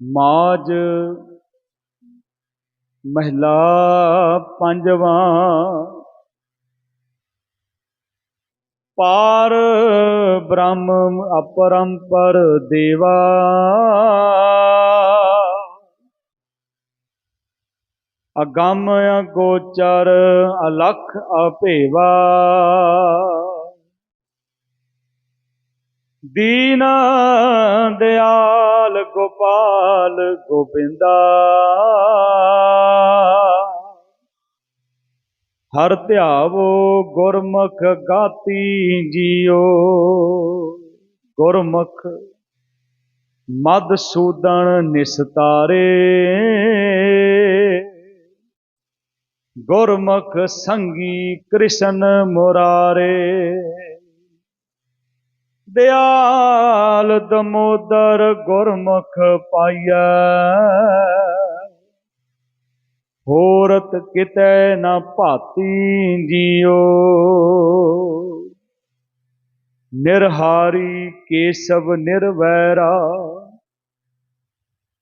ਮਾਜ ਮਹਿਲਾ ਪੰਜਵਾਂ ਪਾਰ ਬ੍ਰਹਮ ਅਪਰੰਪਰ ਦੇਵਾ ਅਗੰਮ ਅਗੋਚਰ ਅਲਖ ਅਭੇਵਾ ਦੀਨ ਦਿਆਲ ਗੋਪਾਲ ਗੋਬਿੰਦਾ। ਹਰ ਧਿਆਵੋ ਗੁਰਮੁਖ ਗਾਤੀ ਜੀਓ। ਗੁਰਮੁਖ ਮਦ ਸੂਦਨ ਨਿਸਤਾਰੇ ਗੁਰਮੁਖ ਸੰਗੀ ਕ੍ਰਿਸ਼ਨ ਮੁਰਾਰੇ। ਦਿਆਲ ਦਮੋਦਰ ਗੁਰਮੁਖ ਪਾਈਐ। ਹੋਰਤ ਕਿਤੇ ਨਾ ਭਾਤੀ ਜੀਓ। ਨਿਰਹਾਰੀ ਕੇਸਵ ਨਿਰਵੈਰਾ।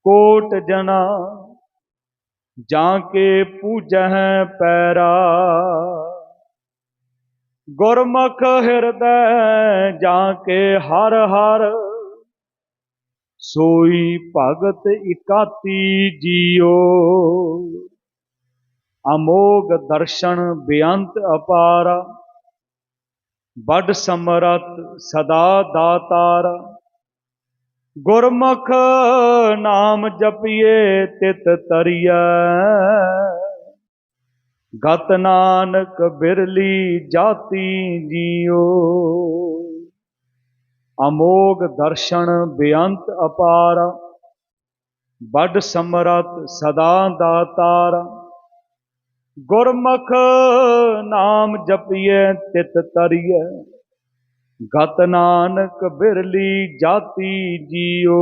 ਕੋਟ ਜਨਾ ਜਾਂ ਕੇ ਪੂਜਹਿ ਪੈਰਾ। ਗੁਰਮੁਖ ਹਿਰਦੈ ਜਾਂ ਕੇ ਹਰ ਹਰ। ਸੋਈ ਭਗਤ ਇਕਾਤੀ ਜੀਓ। ਅਮੋਗ ਦਰਸ਼ਨ ਬੇਅੰਤ ਅਪਾਰਾ। ਬੜ ਸਮਰਤ ਸਦਾ ਦਾਤਾਰ। ਗੁਰਮੁਖ ਨਾਮ ਜਪੀਏ ਤਿਤ ਤਰੀਐ। ਗਤ ਨਾਨਕ ਬਿਰਲੀ ਜਾਤੀ ਜੀਓ। ਅਮੋਗ ਦਰਸ਼ਨ ਬੇਅੰਤ ਅਪਾਰ, ਵੱਡ ਸਮਰਤ ਸਦਾ ਦਾਤਾਰ ਗੁਰਮੁਖ ਨਾਮ ਜਪੀਏ ਤਿਤ ਤਰੀਏ ਗਤ ਨਾਨਕ ਬਿਰਲੀ ਜਾਤੀ ਜੀਓ।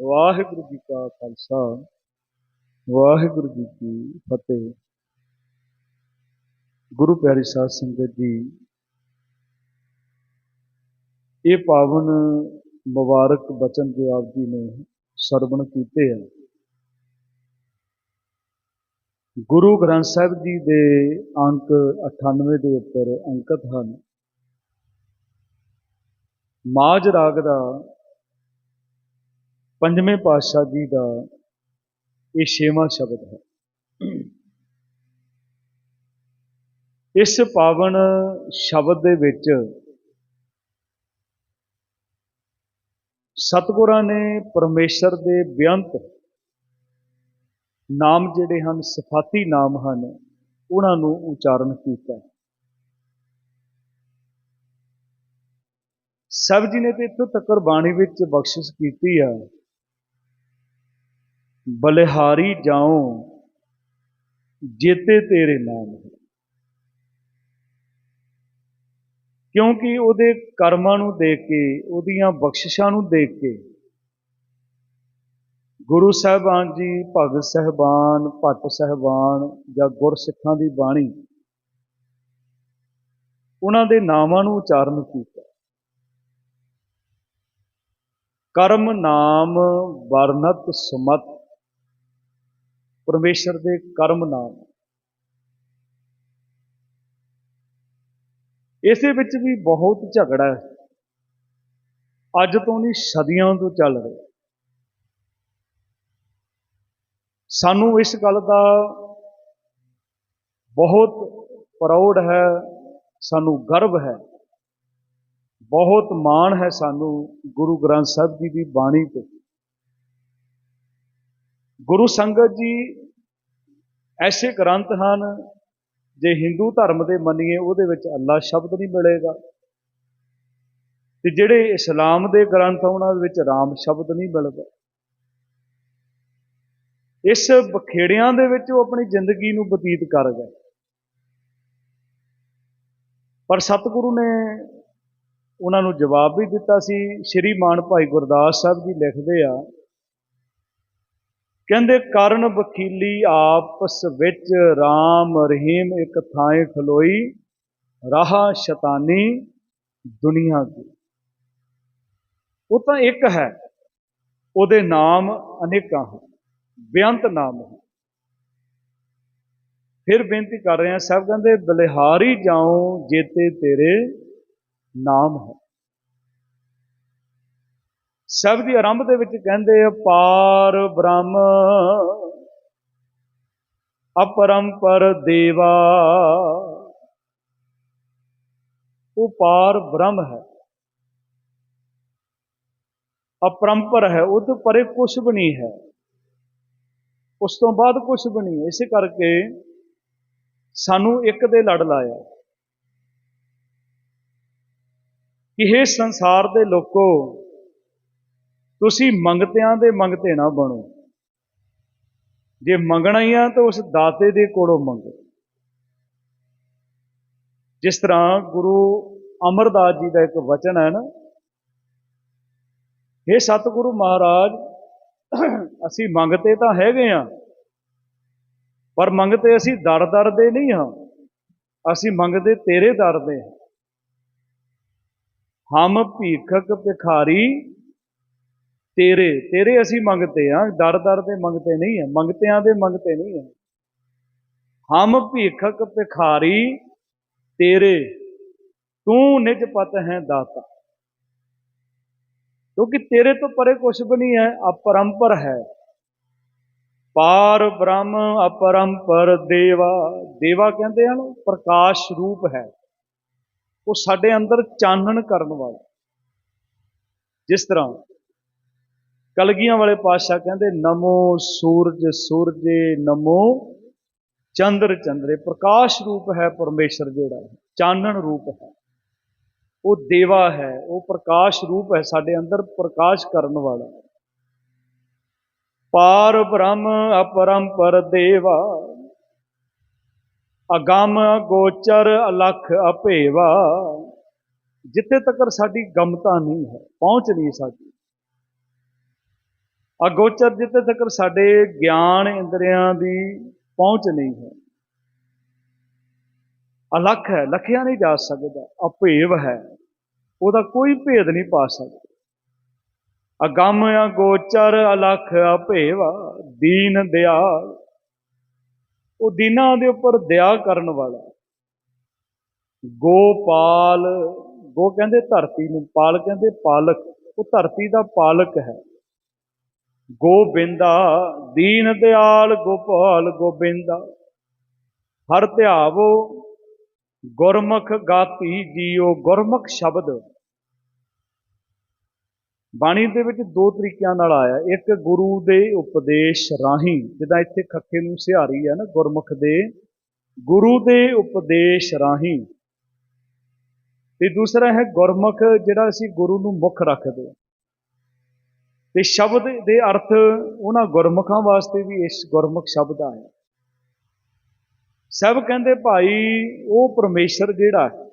ਵਾਹਿਗੁਰੂ ਜੀ ਕਾ ਖਾਲਸਾ। ਵਾਹਿਗੁਰੂ ਜੀ ਕੀ ਫਤਿਹ। ਗੁਰੂ ਪਿਆਰੀ ਸਾਧ ਸੰਗਤ ਜੀ, ਇਹ ਪਾਵਨ ਮੁਬਾਰਕ ਬਚਨ ਜੋ ਆਪ ਜੀ ਨੇ ਸਰਵਣ ਕੀਤੇ ਹਨ ਗੁਰੂ ਗ੍ਰੰਥ ਸਾਹਿਬ ਜੀ ਦੇ ਅੰਕ 98 ਦੇ ਉੱਪਰ ਅੰਕਿਤ ਹਨ। ਮਾਜ ਰਾਗ ਦਾ ਪੰਜਵੇਂ ਪਾਤਸ਼ਾਹ ਜੀ ਦਾ ਇਹ ਛੇਵਾਂ ਸ਼ਬਦ ਹੈ। ਇਸ ਪਾਵਨ ਸ਼ਬਦ ਦੇ ਵਿੱਚ ਸਤਿਗੁਰਾਂ ਨੇ ਪਰਮੇਸ਼ਰ ਦੇ ਬੇਅੰਤ ਨਾਮ ਜਿਹੜੇ ਹਨ, ਸਿਫਾਤੀ ਨਾਮ ਹਨ, ਉਹਨਾਂ ਨੂੰ ਉਚਾਰਨ ਕੀਤਾ। ਸਭ ਜੀ ਨੇ ਤੇ ਇੱਥੋਂ ਤੱਕ ਬਾਣੀ ਵਿੱਚ ਬਖਸ਼ਿਸ਼ ਕੀਤੀ ਆ। ਬਲਿਹਾਰੀ ਜਾਉ, ਜੇਤੇ ਤੇਰੇ ਨਾਮ ਕਿਉਂਕਿ ਉਹਦੇ ਕਰਮਾਂ ਨੂੰ ਦੇਖ ਕੇ, ਉਹਦੀਆਂ ਬਖਸ਼ਿਸ਼ਾਂ ਨੂੰ ਦੇਖ ਕੇ, ਗੁਰੂ ਸਾਹਿਬਾਨ ਜੀ, ਭਗਤ ਸਹਿਬਾਨ, ਭੱਟ ਸਹਿਬਾਨ ਜਾਂ ਗੁਰਸਿੱਖਾਂ ਦੀ ਬਾਣੀ, ਉਹਨਾਂ ਦੇ ਨਾਮਾਂ ਨੂੰ ਉਚਾਰਨ ਕੀਤਾ। ਕਰਮ ਨਾਮ ਵਰਨਤ ਸੁਮਤ ਪਰਮੇਸ਼ਰ ਦੇ ਕਰਮ ਨਾਮ। ਇਸੇ ਵਿੱਚ ਵੀ ਬਹੁਤ ਝਗੜਾ ਹੈ। ਅੱਜ ਤੋਂ ਨਹੀਂ, ਸਦੀਆਂ ਤੋਂ ਚੱਲ ਰਿਹਾ ਸਾਨੂੰ ਇਸ ਗੱਲ ਦਾ ਬਹੁਤ ਪ੍ਰਾਊਡ ਹੈ, ਸਾਨੂੰ ਗਰਵ ਹੈ। ਬਹੁਤ ਮਾਣ ਹੈ ਸਾਨੂੰ ਗੁਰੂ ਗ੍ਰੰਥ ਸਾਹਿਬ ਜੀ ਦੀ ਬਾਣੀ ਤੇ। ਗੁਰੂ ਸੰਗਤ ਜੀ ਐਸੇ ਗ੍ਰੰਥ ਹਨ, ਜੇ ਹਿੰਦੂ ਧਰਮ ਦੇ ਮੰਨੀਏ ਉਹਦੇ ਵਿੱਚ ਅੱਲਾ ਸ਼ਬਦ ਨਹੀਂ ਮਿਲੇਗਾ। ਤੇ ਜਿਹੜੇ ਇਸਲਾਮ ਦੇ ਗ੍ਰੰਥ ਆ, ਉਹਨਾਂ ਦੇ ਵਿੱਚ ਰਾਮ ਸ਼ਬਦ ਨਹੀਂ ਮਿਲਦਾ। ਇਸ ਬਖੇੜਿਆਂ ਦੇ ਵਿੱਚ ਉਹ ਆਪਣੀ ਜ਼ਿੰਦਗੀ ਨੂੰ ਬਤੀਤ ਕਰ ਗਏ। ਪਰ ਸਤਿਗੁਰੂ ਨੇ ਉਹਨਾਂ ਨੂੰ ਜਵਾਬ ਵੀ ਦਿੱਤਾ ਸੀ, ਸ਼੍ਰੀ ਮਾਨ ਭਾਈ ਗੁਰਦਾਸ ਸਾਹਿਬ ਜੀ ਲਿਖਦੇ ਆ ਕਹਿੰਦੇ, ਕਰਨ ਵਕੀਲੀ ਆਪਸ ਵਿੱਚ RAM ਰਹੀਮ ਇੱਕ ਥਾਂ ਖਲੋਈ, ਰਾਹ ਸ਼ੈਤਾਨੀ ਦੁਨੀਆ ਦੀ। ਉਹ ਤਾਂ ਇੱਕ ਹੈ, ਉਹਦੇ ਨਾਮ ਅਨੇਕਾਂ ਹਨ, ਬੇਅੰਤ ਨਾਮ ਹਨ। ਫਿਰ ਬੇਨਤੀ ਕਰ ਰਹੇ ਹਾਂ ਸਭ ਕਹਿੰਦੇ, ਬਲਿਹਾਰੀ ਜਾਉ ਜੇਤੇ ਤੇਰੇ ਨਾਮ ਹੈ। ਸਭ ਦੀ ਆਰੰਭ ਦੇ ਵਿੱਚ ਕਹਿੰਦੇ ਆ, ਪਾਰ ਬ੍ਰਹਮ, ਅਪਰੰਪਰ ਦੇਵਾ। ਉਹ ਪਾਰ ਬ੍ਰਹਮ ਹੈ। ਅਪਰੰਪਰ ਹੈ, ਉਹ ਤੋਂ ਪਰੇ ਕੁਝ ਵੀ ਨਹੀਂ ਹੈ। ਉਸ ਤੋਂ ਬਾਅਦ ਕੁਝ ਵੀ ਨਹੀਂ ਹੈ। ਇਸੇ ਕਰਕੇ ਸਾਨੂੰ ਇੱਕ ਦੇ ਲੜ ਲਾਇਆ। ਕਿ ਇਹ ਸੰਸਾਰ ਦੇ ਲੋਕੋ ਤੁਸੀਂ ਮੰਗਤਿਆਂ ਦੇ ਮੰਗਤੇ ਨਾ ਬਣੋ। ਜੇ ਮੰਗਣਾ ਹੀ ਆ, ਤਾਂ ਉਸ ਦਾਤੇ ਦੇ ਕੋਲੋਂ ਮੰਗੋ। ਜਿਸ ਤਰ੍ਹਾਂ ਗੁਰੂ ਅਮਰਦਾਸ ਜੀ ਦਾ ਇੱਕ ਵਚਨ ਹੈ ਨਾ ਇਹ ਸਤਿਗੁਰੂ ਮਹਾਰਾਜ, ਅਸੀਂ ਮੰਗਤੇ ਤਾਂ ਹੈਗੇ ਆ, ਪਰ ਮੰਗਤੇ ਅਸੀਂ ਦਰ ਦਰ ਦੇ ਨਹੀਂ ਹਾਂ। ਅਸੀਂ ਮੰਗਦੇ ਤੇਰੇ ਦਰ ਦੇ ਹਾਂ। ਹਮ ਭੀਖਕ ਭਿਖਾਰੀ ਤੇਰੇ ਤੇਰੇ ਅਸੀਂ ਮੰਗਤੇ ਆ, ਦਰ ਦਰ ਤੇ ਮੰਗਤੇ ਨਹੀਂ ਹੈ ਮੰਗਤਿਆਂ ਦੇ ਮੰਗਤੇ ਨਹੀਂ ਹੈ ਹਮ ਭੀਖਕ ਭਿਖਾਰੀ ਤੇਰੇ, ਤੂੰ ਨਿਜ ਪਤ ਹੈ ਦਾਤਾ। ਕਿਉਂਕਿ ਤੇਰੇ ਤੋਂ ਪਰੇ ਕੁਝ ਵੀ ਨਹੀਂ ਹੈ, ਅਪਰੰਪਰ ਹੈ। ਪਾਰ ਬ੍ਰਹਮ ਅਪਰੰਪਰ ਦੇਵਾ ਦੇਵਾ ਕਹਿੰਦੇ ਹਨ ਪ੍ਰਕਾਸ਼ ਰੂਪ ਹੈ। ਉਹ ਸਾਡੇ ਅੰਦਰ ਚਾਨਣ ਕਰਨ ਵਾਲਾ। ਜਿਸ ਤਰ੍ਹਾਂ ਕਲਗੀਆਂ ਵਾਲੇ ਪਾਤਸ਼ਾਹ ਕਹਿੰਦੇ, ਨਮੋ ਸੂਰਜ ਸੂਰਜੇ, ਨਮੋ ਚੰਦਰ ਚੰਦਰੇ। ਪ੍ਰਕਾਸ਼ ਰੂਪ ਹੈ ਪਰਮੇਸ਼ਰ ਜਿਹੜਾ ਹੈ ਚਾਨਣ ਰੂਪ ਹੈ। ਉਹ ਦੇਵਾ ਹੈ, ਉਹ ਪ੍ਰਕਾਸ਼ ਰੂਪ ਹੈ, ਸਾਡੇ ਅੰਦਰ ਪ੍ਰਕਾਸ਼ ਕਰਨ ਵਾਲਾ। ਪਾਰ ਬ੍ਰਹਮ ਅਪਰੰਪਰ ਦੇਵਾ। ਅਗੰਮ, ਗੋਚਰ, ਅਲਖ, ਅਪੇਵਾ। ਜਿੱਥੇ ਤੱਕ ਸਾਡੀ ਗਮਤਾ ਨਹੀਂ ਹੈ, ਪਹੁੰਚ ਨਹੀਂ ਸਾਡੀ। ਅਗੋਚਰ ਜਿੱਥੇ ਤੱਕ ਸਾਡੇ ਗਿਆਨ ਇੰਦਰੀਆਂ ਦੀ ਪਹੁੰਚ ਨਹੀਂ ਹੈ। ਅਲੱਖ ਹੈ, ਲਖਿਆ ਨਹੀਂ ਜਾ ਸਕਦਾ ਅਭੇਵ ਹੈ, ਉਹਦਾ ਕੋਈ ਭੇਦ ਨਹੀਂ ਪਾ ਸਕਦਾ। ਅਗੰਮ ਅਗੋਚਰ ਗੋਚਰ ਅਲਖ ਅਭੇਵਾ ਦੀਨ ਦਿਆਲ ਉਹ ਦੀਨਾਂ ਦੇ ਉੱਪਰ ਦਇਆ ਕਰਨ ਵਾਲਾ। ਗੋਪਾਲ, ਗੋ ਕਹਿੰਦੇ ਧਰਤੀ ਨੂੰ, ਪਾਲ ਕਹਿੰਦੇ ਪਾਲਕ, ਉਹ ਧਰਤੀ ਦਾ ਪਾਲਕ ਹੈ। ਗੋਬਿੰਦਾ, ਦੀਨ ਦਿਆਲ ਗੋਪਾਲ ਗੋਬਿੰਦਾ। ਹਰ ਧਿਆਵੋ, ਗੁਰਮੁਖ ਗਾਤੀ ਜੀਓ, ਗੁਰਮੁਖ ਸ਼ਬਦ। ਬਾਣੀ ਦੇ ਵਿੱਚ ਦੋ ਤਰੀਕਿਆਂ ਨਾਲ ਆਇਆ। ਇੱਕ ਗੁਰੂ ਦੇ ਉਪਦੇਸ਼ ਰਾਹੀਂ, ਜਿੱਦਾਂ ਇੱਥੇ ਖੱਕੇ ਨੂੰ ਸਿਹਾਰੀ ਹੈ ਨਾ, ਗੁਰਮੁਖ ਦੇ, ਗੁਰੂ ਦੇ ਉਪਦੇਸ਼ ਰਾਹੀਂ। ਤੇ ਦੂਸਰਾ ਹੈ ਗੁਰਮੁਖ, ਜਿਹੜਾ ਅਸੀਂ ਗੁਰੂ ਨੂੰ ਮੁੱਖ ਰੱਖਦੇ ਹਾਂ। ਤੇ ਸ਼ਬਦ ਦੇ ਅਰਥ ਉਹਨਾਂ ਗੁਰਮੁਖਾਂ ਵਾਸਤੇ ਵੀ ਇਸ ਗੁਰਮੁਖ ਸ਼ਬਦ ਆਇਆ ਸਭ ਕਹਿੰਦੇ ਭਾਈ, ਉਹ ਪਰਮੇਸ਼ਰ ਜਿਹੜਾ ਹੈ,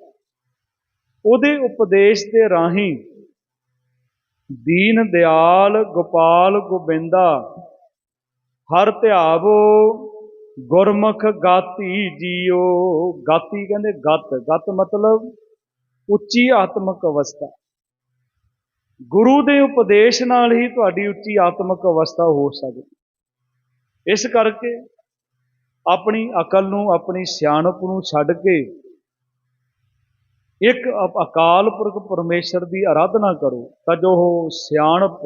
ਉਹਦੇ ਉਪਦੇਸ਼ ਦੇ ਰਾਹੀਂ ਦੀਨ ਦਿਆਲ, ਗੋਪਾਲ ਗੋਬਿੰਦਾ, ਹਰ ਧਿਆਵੋ ਗੁਰਮੁਖ ਗਾਤੀ ਜੀਓ। ਗਾਤੀ ਕਹਿੰਦੇ ਗਤ ਗਤ ਮਤਲਬ ਉੱਚੀ ਆਤਮਿਕ ਅਵਸਥਾ। ਗੁਰੂ ਦੇ ਉਪਦੇਸ਼ ਨਾਲ ਹੀ ਤੁਹਾਡੀ ਉੱਚੀ ਆਤਮਿਕ ਅਵਸਥਾ ਹੋ ਸਕਦੀ। ਇਸ ਕਰਕੇ ਆਪਣੀ ਅਕਲ ਨੂੰ, ਆਪਣੀ ਸਿਆਣਪ ਨੂੰ ਛੱਡ ਕੇ ਇੱਕ ਅਕਾਲ ਪੁਰਖ ਪਰਮੇਸ਼ਰ ਦੀ ਆਰਾਧਨਾ ਕਰੋ। ਤਾਂ ਜੋ ਉਹ ਸਿਆਣਪ,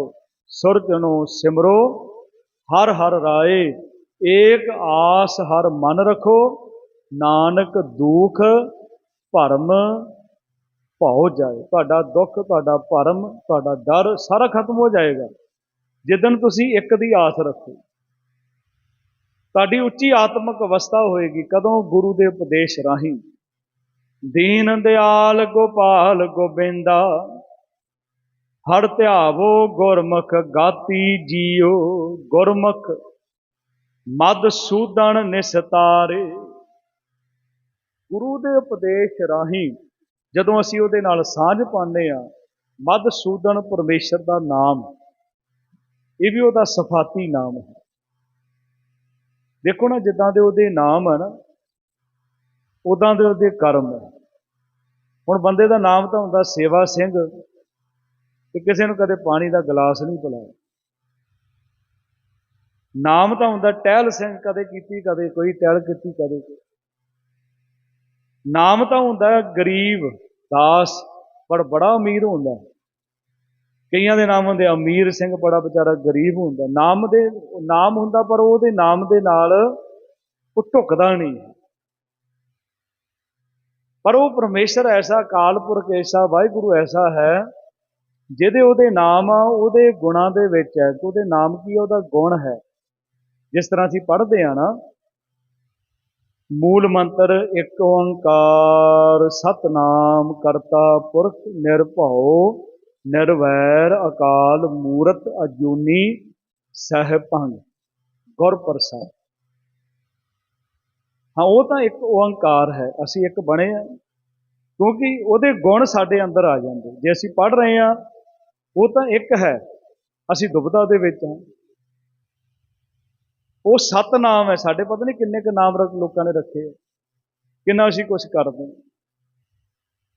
ਸੁਰਜਣੋ, ਸਿਮਰੋ, ਹਰ ਹਰ ਰਾਏ, ਏਕ ਆਸ ਹਰ ਮਨ ਰਖੋ, ਨਾਨਕ ਦੁਖ, ਭਰਮ ਭਉ ਜਾਏ, ਤੁਹਾਡਾ ਦੁੱਖ, ਤੁਹਾਡਾ ਭਰਮ, ਤੁਹਾਡਾ ਡਰ ਸਾਰਾ ਖਤਮ ਹੋ ਜਾਏਗਾ। ਜਿੱਦਨ ਤੁਸੀਂ ਇੱਕ ਦੀ ਆਸ ਰੱਖੋ, ਤੁਹਾਡੀ ਉੱਚੀ ਆਤਮਿਕ ਅਵਸਥਾ ਹੋਏਗੀ, ਕਦੋਂ ਗੁਰੂ ਦੇ ਉਪਦੇਸ਼ ਰਾਹੀਂ। ਦੀਨ ਦਿਆਲ ਗੋਪਾਲ ਗੋਬਿੰਦਾ, ਹਰ ਧਿਆਵੋ ਗੁਰਮੁਖ ਗਾਤੀ ਜੀਓ, ਗੁਰਮੁਖ ਮਦ ਸੂਦਣ ਨਿਸਤਾਰੇ। ਗੁਰੂ ਦੇ ਉਪਦੇਸ਼ ਰਾਹੀਂ ਜਦੋਂ ਅਸੀਂ ਉਹਦੇ ਨਾਲ ਸਾਂਝ ਪਾਉਂਦੇ ਆ ਮਦ ਸੂਦਣ ਪਰਮੇਸ਼ਰ ਦਾ ਨਾਮ, ਇਹ ਵੀ ਉਹਦਾ ਸਫਾਤੀ ਨਾਮ ਹੈ। ਦੇਖੋ ਨਾ, ਜਿੱਦਾਂ ਦੇ ਉਹਦੇ ਨਾਮ ਹਨ ਉਦਾਂ ਦੇ ਉਹਦੇ ਕਰਮ ਹੈ ਹੁਣ ਬੰਦੇ ਦਾ ਨਾਮ ਤਾਂ ਹੁੰਦਾ ਸੇਵਾ ਸਿੰਘ, ਤੇ ਕਿਸੇ ਨੂੰ ਕਦੇ ਪਾਣੀ ਦਾ ਗਲਾਸ ਨਹੀਂ ਪਿਲਾਇਆ। ਨਾਮ ਤਾਂ ਹੁੰਦਾ ਟਹਿਲ ਸਿੰਘ, ਕਦੇ ਕੀਤੀ, ਕਦੇ ਕੋਈ ਟਹਿਲ ਕੀਤੀ, ਕਦੇ ਕੋਈ। ਨਾਮ ਤਾਂ ਹੁੰਦਾ ਗਰੀਬ, ਦਾਸ, ਪਰ ਬੜਾ ਅਮੀਰ ਹੁੰਦਾ ਕਈਆਂ ਦੇ ਨਾਮ ਹੁੰਦੇ ਅਮੀਰ ਸਿੰਘ ਬੜਾ ਵਿਚਾਰਾ ਗਰੀਬ ਹੁੰਦਾ ਨਾਮ ਦੇ, ਨਾਮ ਹੁੰਦਾ ਪਰ ਉਹਦੇ ਨਾਮ ਦੇ ਨਾਲ ਉਹ ਢੁਕਦਾ ਨਹੀਂ। ਪਰ ਉਹ ਪਰਮੇਸ਼ਰ ਐਸਾ, ਅਕਾਲ ਪੁਰਖ ਐਸਾ, ਵਾਹਿਗੁਰੂ ਐਸਾ ਹੈ, ਜਿਹਦੇ ਉਹਦੇ ਨਾਮ ਆ, ਉਹਦੇ ਗੁਣਾਂ ਦੇ ਵਿੱਚ ਹੈ। ਉਹਦੇ ਨਾਮ ਕੀ ਹੈ ਉਹਦਾ ਗੁਣ ਹੈ। ਜਿਸ ਤਰ੍ਹਾਂ ਅਸੀਂ ਪੜ੍ਹਦੇ ਆ ਨਾ ਮੂਲ ਮੰਤਰ ਇੱਕ ਓੰਕਾਰ, ਸਤਨਾਮ ਕਰਤਾ ਪੁਰਖ ਨਿਰਭਉ, ਨਿਰਵੈਰ ਅਕਾਲ ਮੂਰਤ ਅਜੂਨੀ ਸਹਿਭੰਗ ਗੁਰ ਪ੍ਰਸਾਦ। ਹਾਂ, ਉਹ ਤਾਂ ਇੱਕ ਓੰਕਾਰ ਹੈ, ਅਸੀਂ ਇੱਕ ਬਣੇ ਆ ਕਿਉਂਕਿ ਉਹਦੇ ਗੁਣ ਸਾਡੇ ਅੰਦਰ ਆ ਜਾਂਦੇ। ਜੇ ਅਸੀਂ ਪੜ੍ਹ ਰਹੇ ਆ ਉਹ ਤਾਂ ਇੱਕ ਹੈ, ਅਸੀਂ ਦੁਬਦਾ ਦੇ ਵਿੱਚ ਹਾਂ। ਉਹ ਸਤ ਨਾਮ ਹੈ, ਸਾਡੇ ਪਤਾ ਨਹੀਂ ਕਿੰਨੇ ਕੁ ਨਾਮ ਰੱਖ ਲੋਕਾਂ ਨੇ ਰੱਖੇ ਆ। ਕਿੰਨਾ ਅਸੀਂ ਕੁਝ ਕਰਦੇ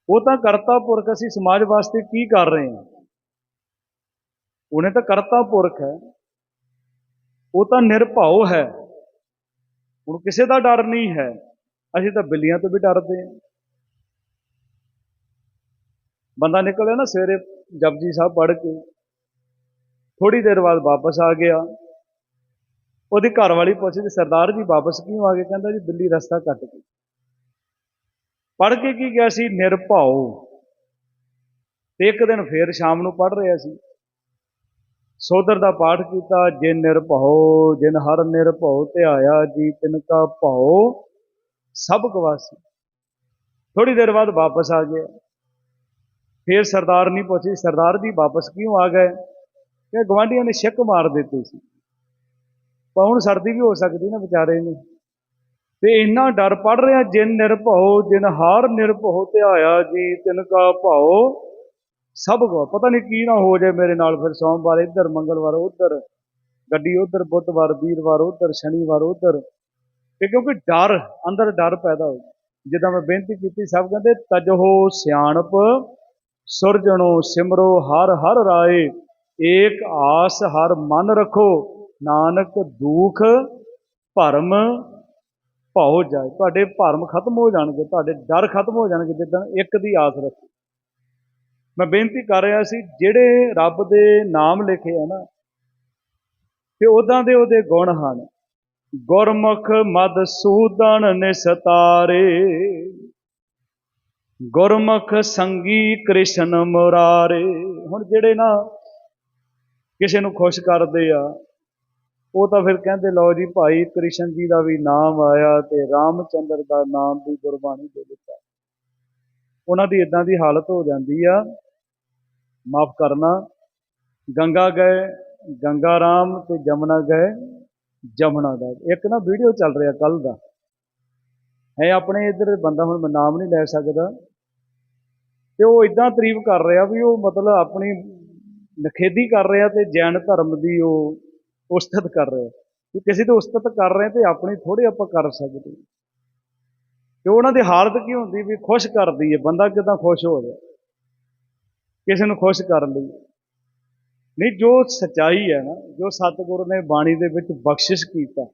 ਉਹ ਤਾਂ ਕਰਤਾ ਪੁਰਖ, ਅਸੀਂ ਸਮਾਜ ਵਾਸਤੇ ਕੀ ਕਰ ਰਹੇ ਹਾਂ? ਉਹਨੇ ਤਾਂ ਕਰਤਾ ਪੁਰਖ ਹੈ। ਉਹ ਤਾਂ ਨਿਰਭਉ ਹੈ। ਹੁਣ ਕਿਸੇ ਦਾ ਡਰ ਨਹੀਂ ਹੈ। ਅਸੀਂ ਤਾਂ ਬਿੱਲੀਆਂ ਤੋਂ ਵੀ ਡਰਦੇ ਹਾਂ। ਬੰਦਾ ਨਿਕਲਿਆ ਨਾ ਸਵੇਰੇ ਜਪਜੀ ਸਾਹਿਬ ਪੜ੍ਹ ਕੇ। ਥੋੜੀ ਦੇਰ ਬਾਅਦ ਵਾਪਸ ਆ ਗਿਆ। ਉਹਦੀ ਘਰ ਵਾਲੀ ਪੁੱਛਦੀ ਸਰਦਾਰ ਜੀ ਵਾਪਸ ਕਿਉਂ ਆ ਗਏ? ਕਹਿੰਦਾ ਜੀ ਬਿੱਲੀ ਰਸਤਾ ਕੱਟ ਗਈ। ਪੜ੍ਹ ਕੇ ਕੀ ਗਿਆ ਸੀ? ਨਿਰਭਉ। ਤੇ ਇੱਕ ਦਿਨ ਫੇਰ ਸ਼ਾਮ ਨੂੰ ਪੜ੍ਹ ਰਿਹਾ ਸੀ। ਸੋਦਰ ਦਾ ਪਾਠ ਕੀਤਾ, ਜਿਨ ਨਿਰਭਉ, ਜਿਨ ਹਰ ਨਿਰਭਉ ਆਇਆ ਜੀ ਤਿਨ ਕਾ ਭਉ। ਸਭ ਗਵਾਸੀ। ਥੋੜੀ ਦੇਰ ਬਾਅਦ ਵਾਪਸ ਆ ਗਿਆ। ਫੇਰ ਸਰਦਾਰ ਨਹੀਂ ਪੁੱਛੀ, ਸਰਦਾਰ ਜੀ ਵਾਪਸ ਕਿਉਂ ਆ ਗਏ? ਕਿ ਗਵਾਂਢੀਆਂ ਨੇ ਛਿੱਕ ਮਾਰ ਦਿੱਤੀ ਸੀ। ਪਰ ਹੁਣ ਸਰਦੀ ਵੀ ਹੋ ਸਕਦੀ ਨਾ ਵਿਚਾਰੇ ਨੂੰ। ਤੇ ਇੰਨਾ ਡਰ ਪੜ ਰਿਹਾ, ਜਿਨ ਨਿਰਭਉ ਜਿਨ ਹਾਰ ਨਿਰਭਉ ਆਇਆ ਜੀ ਤਿਨ ਕਾ ਭਾਉ। ਸਭ ਕੋ, ਪਤਾ ਨਹੀਂ ਕੀ ਨਾ ਹੋ ਜਾਏ ਮੇਰੇ ਨਾਲ ਫਿਰ ਸੋਮਵਾਰ, ਇੱਧਰ ਮੰਗਲਵਾਰ, ਉੱਧਰ ਗੱਡੀ, ਉੱਧਰ ਬੁੱਧਵਾਰ, ਵੀਰਵਾਰ, ਉੱਧਰ ਸ਼ਨੀਵਾਰ, ਉੱਧਰ। ਤੇ ਕਿਉਂਕਿ ਡਰ, ਅੰਦਰ ਡਰ ਪੈਦਾ ਹੋ ਜਿੱਦਾਂ ਮੈਂ ਬੇਨਤੀ ਕੀਤੀ, ਸਭ ਕਹਿੰਦੇ ਤਜਹੋ ਸਿਆਣਪ, ਸੁਰਜਣੋ ਸਿਮਰੋ, ਹਰ ਹਰ ਰਾਏ, ਏਕ ਆਸ ਹਰ ਮਨ ਰੱਖੋ। ਨਾਨਕ ਦੁਖ ਭਰਮ ਭਉ ਜਾਏ। ਤੁਹਾਡੇ ਭਰਮ ਖਤਮ ਹੋ ਜਾਣਗੇ, ਤੁਹਾਡੇ ਡਰ ਖਤਮ ਹੋ ਜਾਣਗੇ ਜਿੱਦਾਂ ਇੱਕ ਦੀ ਆਸ ਰੱਖੋ। ਮੈਂ ਬੇਨਤੀ ਕਰ ਰਿਹਾ ਸੀ, ਜਿਹੜੇ ਰੱਬ ਦੇ ਨਾਮ ਲਿਖੇ ਆ ਨਾ, ਤੇ ਉਦਾਂ ਦੇ ਉਹਦੇ ਗੁਣ ਹਨ। ਗੁਰਮੁਖ ਮਦ ਸੂਦਨ ਨਿਸਤਾਰੇ, ਗੁਰਮੁਖ ਸੰਗੀ ਕ੍ਰਿਸ਼ਨ ਮੁਰਾਰੇ। ਹੁਣ ਜਿਹੜੇ ਨਾ ਕਿਸੇ ਨੂੰ ਖੁਸ਼ ਕਰਦੇ ਆ ਉਹ ਤਾਂ ਫਿਰ ਕਹਿੰਦੇ, ਲਓ ਜੀ ਭਾਈ, ਕ੍ਰਿਸ਼ਨ ਜੀ ਦਾ ਵੀ ਨਾਮ ਆਇਆ ਤੇ ਰਾਮਚੰਦਰ ਦਾ ਨਾਮ ਵੀ ਗੁਰਬਾਣੀ ਦੇ ਦਿੱਤਾ। ਉਹਨਾਂ ਦੀ ਇਦਾਂ ਦੀ ਹਾਲਤ ਹੋ ਜਾਂਦੀ ਆ। ਮਾਫ ਕਰਨਾ। ਗੰਗਾ ਗਏ, ਗੰਗਾ ਰਾਮ ਤੇ ਜਮਨਾ ਗਏ, ਜਮਨਾ ਦਾ। ਇੱਕ ਨਾ ਵੀਡੀਓ ਚੱਲ ਰਿਹਾ ਕੱਲ ਦਾ। ਹੈ ਆਪਣੇ ਇੱਧਰ ਬੰਦਾ ਹੁਣ ਮੈਂ ਨਾਮ ਨਹੀਂ ਲੈ ਸਕਦਾ। ਤੇ ਉਹ ਇਦਾਂ ਤਾਰੀਫ ਕਰ ਰਿਹਾ ਵੀ ਉਹ ਮਤਲਬ ਆਪਣੀ ਨਖੇਦੀ ਕਰ ਰਿਹਾ ਤੇ ਜੈਨ ਧਰਮ ਦੀ ਉਹ ਉਸਤਤ ਕਰ ਰਿਹਾ ਕਿ ਕਿਸੇ ਦੀ ਉਸਤਤ ਕਰ ਰਹੇ ਤੇ ਆਪਣੀ ਥੋੜੀ ਆਪਾਂ ਕਰ ਸਕਦੇ ਕਿ ਉਹਨਾਂ ਦੀ ਹਾਲਤ ਕੀ ਹੁੰਦੀ ਵੀ ਖੁਸ਼ ਕਰਦੀ ਹੈ, ਬੰਦਾ ਕਿਦਾਂ ਖੁਸ਼ ਹੋ ਜਾ ਕਿਸੇ ਨੂੰ ਖੁਸ਼ ਕਰਨ ਲਈ। ਨਹੀਂ, ਜੋ ਸਚਾਈ ਹੈ ਨਾ, ਜੋ ਸਤਿਗੁਰ ਨੇ ਬਾਣੀ ਦੇ ਵਿੱਚ ਬਖਸ਼ਿਸ਼ ਕੀਤਾ।